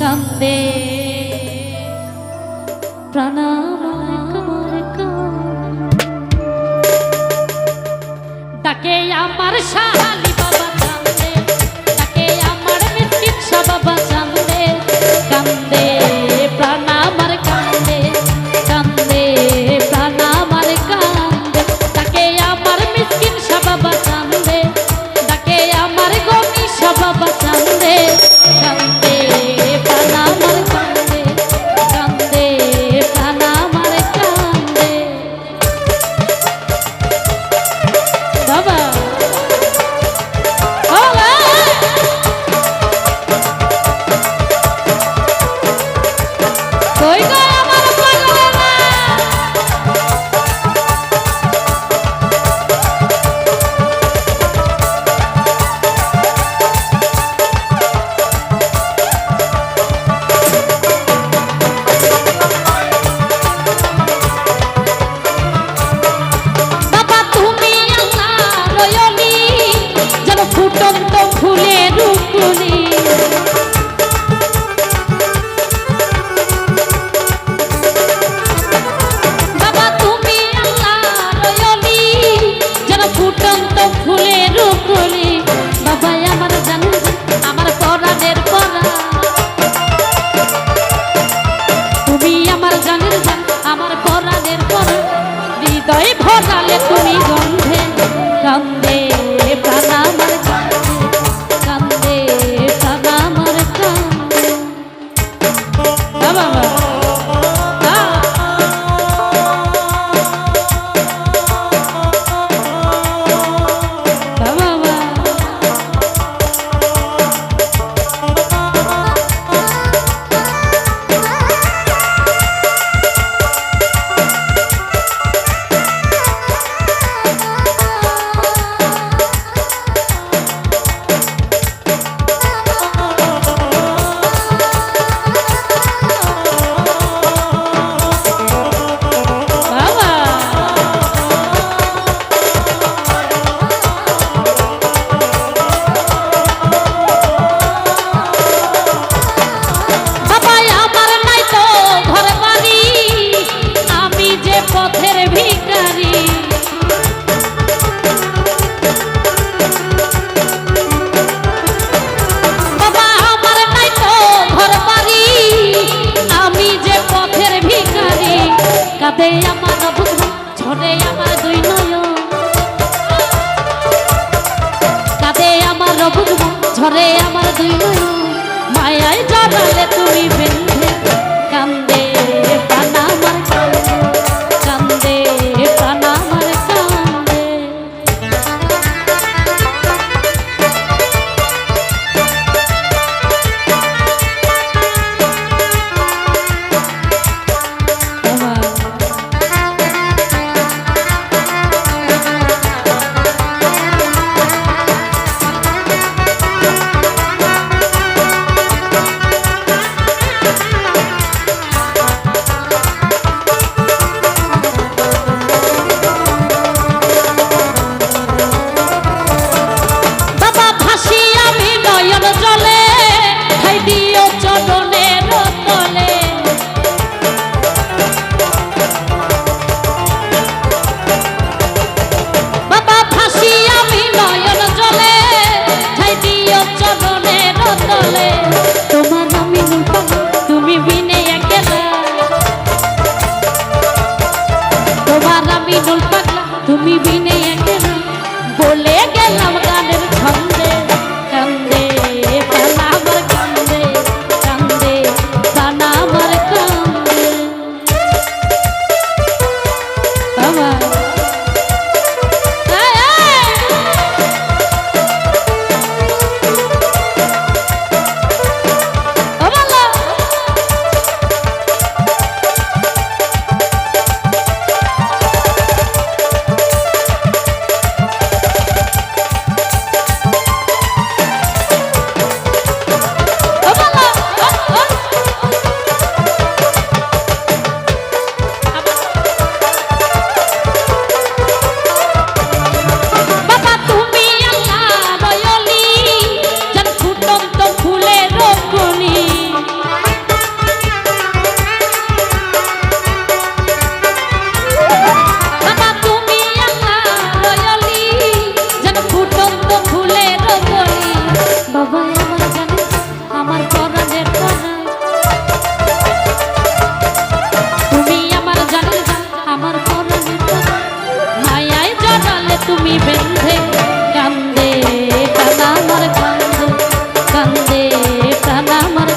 কান্দে। ডাকে আমার সারা ঝরে আমার দুই মায়ায় জড়ালে তুমি বিন্দু তুমি বিনে টানা আমার